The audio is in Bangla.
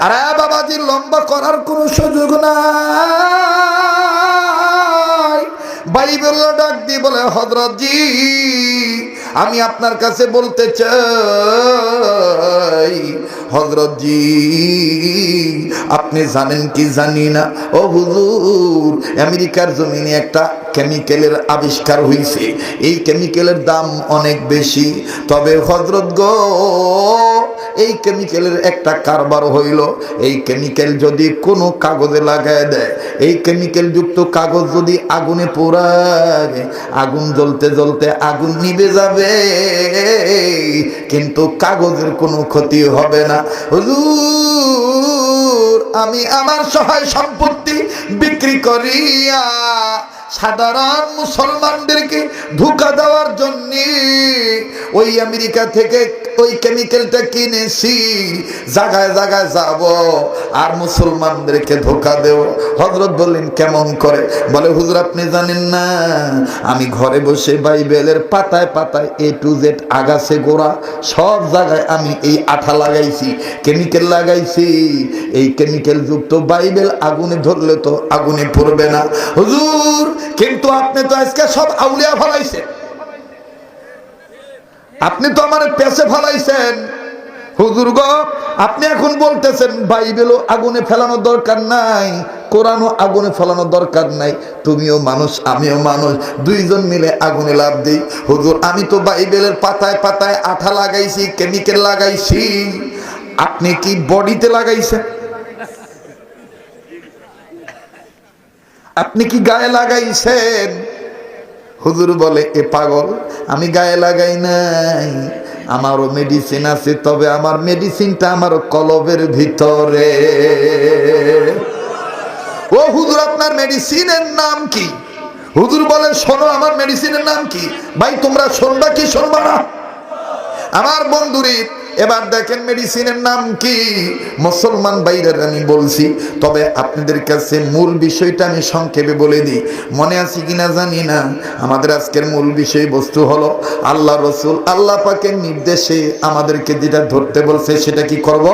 আরে বাবাজি, লম্বা করার কোনো সুযোগ নাই। বাইবেল ডাক দিয়ে বলে হজরতজি আমি আপনার কাছে বলতে চাই হজরতজি আপনি জানেন কি জানি না? ও হুজুর, আমেরিকার জমিনে একটা কেমিক্যালের আবিষ্কার হয়েছে এই কেমিক্যালের দাম অনেক বেশি। তবে হজরত গো এই কেমিক্যালের একটা কারবার হইল। এই কেমিক্যাল যদি কোনো কাগজে লাগায় দেয়, এই কেমিক্যাল যুক্ত কাগজ যদি আগুনে পোড়ায়, আগুন জ্বলতে জ্বলতে আগুন নিভে যাবে। কিন্তু কাগজের কোনো ক্ষতি হবে না। আমি আমার সহায় সম্পত্তি বিক্রি করিয়া সাধারণ মুসলমানদেরকে ধোকা দেওয়ার জন্য ওই আমেরিকা থেকে ওই কেমিক্যালটা কিনেছি জায়গায় জায়গায় যাব আর মুসলমানদেরকে ধোকা দেব। হজরত বললেন, কেমন করে? বলে, হুজুর, আপনি জানেন না, আমি ঘরে বসে বাইবেলের পাতায় পাতায় এ টু জেড আগাছে গোড়া, সব জায়গায় আমি এই আঠা লাগাইছি, কেমিক্যাল লাগাইছি। এই কেমিক্যাল যুক্ত বাইবেল আগুনে ধরলে তো আগুনে পড়বে না। হুজুর কিন্তু আপনি তো আজকে সব আউলিয়া ফলাইছেন। আপনি তো আমার পেছে ফলাইছেন। হুজুর গো, আপনি এখন বলতেছেন, বাইবেলও আগুনে ফেলানোর দরকার নাই, কোরআনও আগুনে ফেলানোর দরকার নাই। তুমিও মানুষ, আমিও মানুষ, দুইজন মিলে আগুনে লাভ দিই। হুজুর, আমি তো বাইবেলের পাতায় পাতায় আঠা লাগাইছি, কেমিক্যাল লাগাইছি। আপনি কি বডিতে লাগাইছেন? আপনি কি গায়ে লাগাইছেন? হুজুর বলে, এ পাগল, আমি গায়ে লাগাই নাই। আমারও মেডিসিন আছে, তবে আমার মেডিসিনটা আমার কলবের ভিতরে। ও হুজুর, আপনার মেডিসিনের নাম কি? হুজুর বলে, শোনো, আমার মেডিসিনের নাম কি? ভাই, তোমরা শুনবা কি শুনবা না? আমার বন্ধুরে এবার দেখেন মেডিসিনের নাম কি? মুসলমান বাইরের আমি বলছি, তবে আপনাদের কাছে মূল বিষয়টা আমি সংক্ষেপে বলে দিই। মনে আছে কিনা জানি না। আমাদের আজকের মূল বিষয় বস্তু হলো আল্লাহ রসুল আল্লাহ পাকের নির্দেশে আমাদেরকে যেটা ধরতে বলছে, সেটা কি করব?